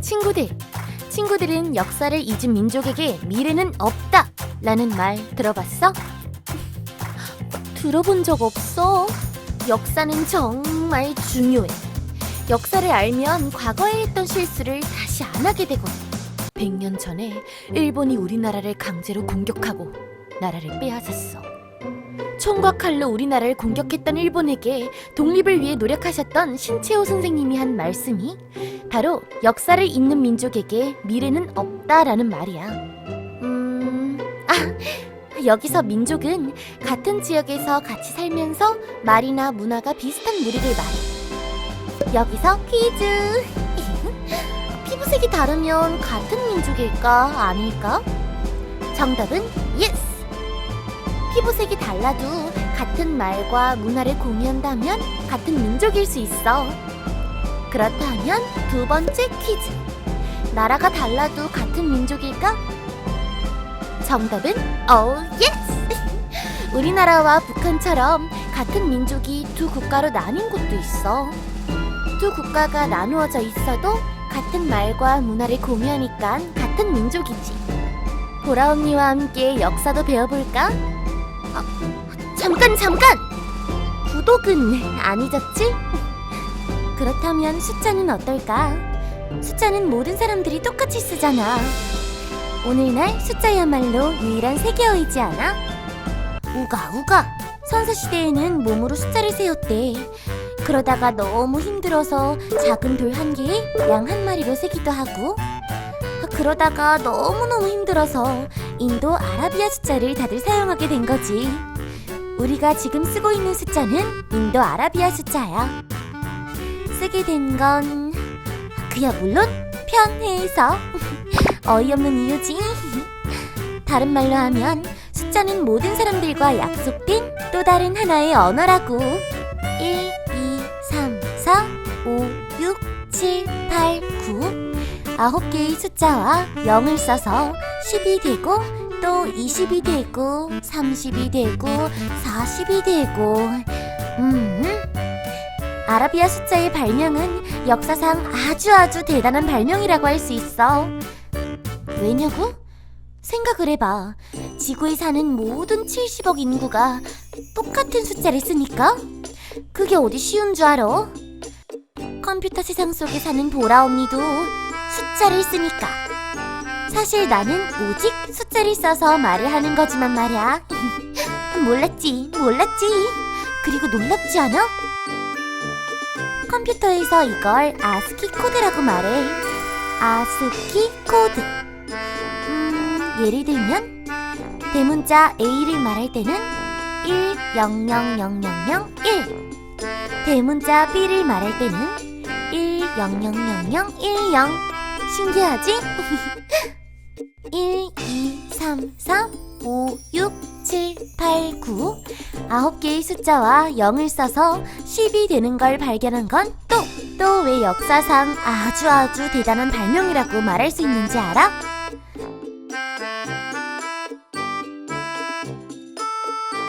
친구들, 친구들은 역사를 잊은 민족에게 미래는 없다 라는 말 들어봤어? 들어본 적 없어. 역사는 정말 중요해. 역사를 알면 과거에 했던 실수를 다시 안 하게 되거든. 100년 전에 일본이 우리나라를 강제로 공격하고 나라를 빼앗았어. 총과 칼로 우리나라를 공격했던 일본에게 독립을 위해 노력하셨던 신채호 선생님이 한 말씀이 바로 역사를 잊는 민족에게 미래는 없다라는 말이야. 음, 아, 여기서 민족은 같은 지역에서 같이 살면서 말이나 문화가 비슷한 무리를 말해. 여기서 퀴즈. 피부색이 다르면 같은 민족일까 아닐까? 정답은 예스. 피부색이 달라도 같은 말과 문화를 공유한다면 같은 민족일 수 있어. 그렇다면 두 번째 퀴즈. 나라가 달라도 같은 민족일까? 정답은 어 예스. 우리나라와 북한처럼 같은 민족이 두 국가로 나뉜 곳도 있어. 두 국가가 나누어져 있어도 같은 말과 문화를 공유하니까 같은 민족이지. 보라 언니와 함께 역사도 배워볼까? 어, 잠깐 잠깐! 구독은 안 잊었지? 그렇다면 숫자는 어떨까? 숫자는 모든 사람들이 똑같이 쓰잖아. 오늘날 숫자야말로 유일한 세계어이지 않아? 우가 우가! 선사시대에는 몸으로 숫자를 세웠대. 그러다가 너무 힘들어서 작은 돌 한 개에 양 한 마리로 세기도 하고 그러다가 너무너무 힘들어서 인도 아라비아 숫자를 다들 사용하게 된 거지. 우리가 지금 쓰고 있는 숫자는 인도 아라비아 숫자야. 쓰게 된 건 그야 물론 편해서 어이없는 이유지. 다른 말로 하면 숫자는 모든 사람들과 약속된 또 다른 하나의 언어라고. 1, 2, 3, 4, 5, 6, 7, 8, 9 아홉 개의 숫자와 0을 써서 10이 되고 또 20이 되고 30이 되고 40이 되고. 음 아라비아 숫자의 발명은 역사상 아주 아주 대단한 발명이라고 할 수 있어. 왜냐고? 생각을 해봐. 지구에 사는 모든 70억 인구가 똑같은 숫자를 쓰니까? 그게 어디 쉬운 줄 알아? 컴퓨터 세상 속에 사는 보라 언니도 숫자를 쓰니까. 사실 나는 오직 숫자를 써서 말을 하는 거지만 말이야. 몰랐지, 몰랐지. 그리고 놀랍지 않아? 컴퓨터에서 이걸 아스키 코드라고 말해. 아스키 코드. 음, 예를 들면 대문자 A를 말할 때는 1, 0, 0, 0, 0, 0, 1. 대문자 B를 말할 때는 1, 0, 0, 0, 0, 1, 0. 신기하지? 1, 2, 3, 4, 5, 6, 7, 8, 9 아홉 개의 숫자와 0을 써서 10이 되는 걸 발견한 건 또, 또 왜 역사상 아주 아주 대단한 발명이라고 말할 수 있는지 알아?